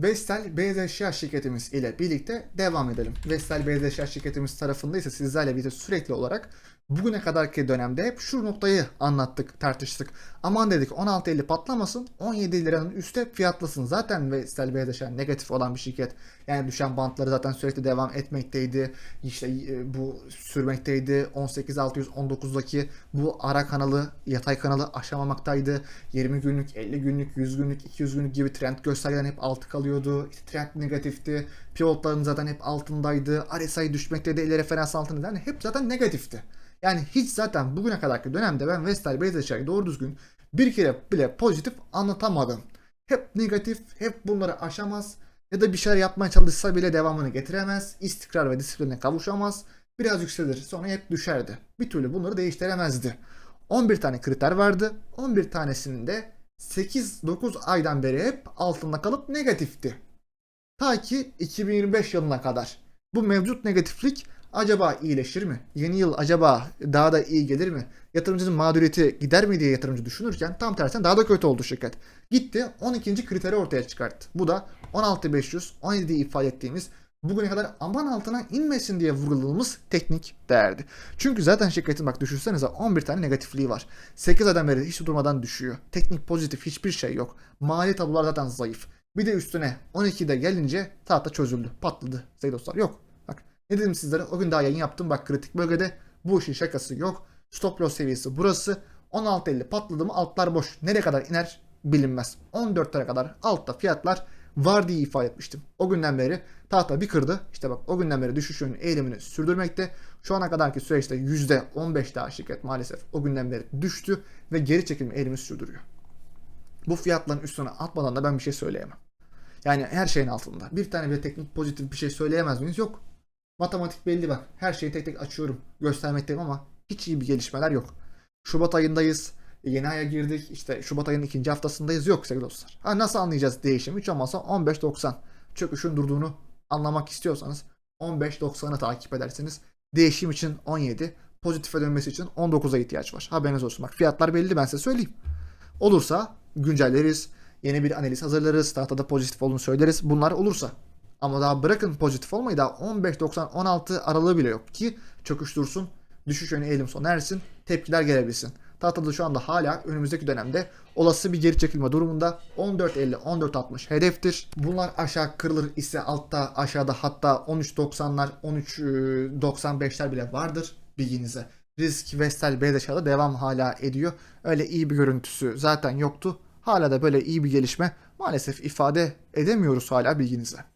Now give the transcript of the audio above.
Vestel Beyaz Eşya şirketimiz ile birlikte devam edelim. Vestel Beyaz Eşya şirketimiz tarafında ise sizlerle birlikte sürekli olarak bugüne kadarki dönemde hep şu noktayı anlattık, tartıştık. Aman dedik 16.50 patlamasın, 17 liranın üstte fiyatlasın. Zaten Vestel Beyaz Eşya negatif olan bir şirket. Yani düşen bantları zaten sürekli devam etmekteydi. İşte e, bu sürmekteydi. 18619'daki bu ara kanalı, yatay kanalı aşamamaktaydı. 20 günlük, 50 günlük, 100 günlük, 200 günlük gibi trend göstergelerin hep altı kalıyordu. İşte trend negatifti. Pivotların zaten hep altındaydı. RSI düşmekteydi. 50 referans altında. Yani hep zaten negatifti. Yani hiç zaten bugüne kadarki dönemde ben Vestel Beyaz Eşya'yı doğru düzgün bir kere bile pozitif anlatamadım. Hep negatif, hep bunları aşamaz ya da bir şeyler yapmaya çalışsa bile devamını getiremez, istikrar ve disipline kavuşamaz, biraz yükselir sonra hep düşerdi. Bir türlü bunları değiştiremezdi. 11 tane kriter vardı. 11 tanesinin de 8-9 aydan beri hep altında kalıp negatifti. Ta ki 2025 yılına kadar. Bu mevcut negatiflik acaba iyileşir mi? Yeni yıl acaba daha da iyi gelir mi? Yatırımcının mağduriyeti gider mi diye yatırımcı düşünürken tam tersine daha da kötü oldu şirket. Gitti 12. kriteri ortaya çıkarttı. Bu da 16500, 17 diye ifade ettiğimiz bugüne kadar aman altına inmesin diye vurguladığımız teknik değerdi. Çünkü zaten şirketin bak düşünsenize 11 tane negatifliği var. 8 aydan beri hiç durmadan düşüyor. Teknik pozitif hiçbir şey yok. Mali tablolar zaten zayıf. Bir de üstüne 12'de gelince tahta çözüldü. Patladı. Sevgili dostlar yok. Bak ne dedim sizlere o gün daha yayın yaptım. Bak kritik bölgede bu işin şakası yok. Stop loss seviyesi burası. 16.50 patladı mı altlar boş. Nereye kadar iner bilinmez. 14'lere kadar altta fiyatlar var diye ifade etmiştim. O günden beri tahta bir kırdı. İşte bak o günden beri düşüş yönü eğilimini sürdürmekte. Şu ana kadarki süreçte %15 daha şirket maalesef o günden beri düştü ve geri çekilme eğilimi sürdürüyor. Bu fiyatların üstüne atmadan da ben bir şey söyleyemem. Yani her şeyin altında. Bir tane bile teknik pozitif bir şey söyleyemez miyiz? Yok. Matematik belli bak. Her şeyi tek tek açıyorum. Göstermekteyim ama hiç iyi bir gelişmeler yok. Şubat ayındayız. Yeni aya girdik. İşte Şubat ayının ikinci haftasındayız. Yok sevgili dostlar. Ha, nasıl anlayacağız değişimi? Hiç olmazsa 15.90. Çöküşün durduğunu anlamak istiyorsanız 15.90'ı takip edersiniz. Değişim için 17. Pozitife dönmesi için 19'a ihtiyaç var. Haberiniz olsun. Bak fiyatlar belli ben size söyleyeyim. Olursa güncelleriz. Yeni bir analiz hazırlarız. Tahtada pozitif olduğunu söyleriz. Bunlar olursa. Ama daha bırakın pozitif olmayı daha 15.90-16 aralığı bile yok ki çöküş dursun. Düşüş yönü eğilim sona ersin. Tepkiler gelebilsin. Tahtada şu anda hala önümüzdeki dönemde olası bir geri çekilme durumunda 14.50-14.60 hedeftir. Bunlar aşağı kırılır ise altta aşağıda hatta 13.90'lar 13.95'ler bile vardır bilginize. Risk Vestel Beyaz aşağıda devam hala ediyor. Öyle iyi bir görüntüsü zaten yoktu. Hala da böyle iyi bir gelişme maalesef ifade edemiyoruz hala bilginize.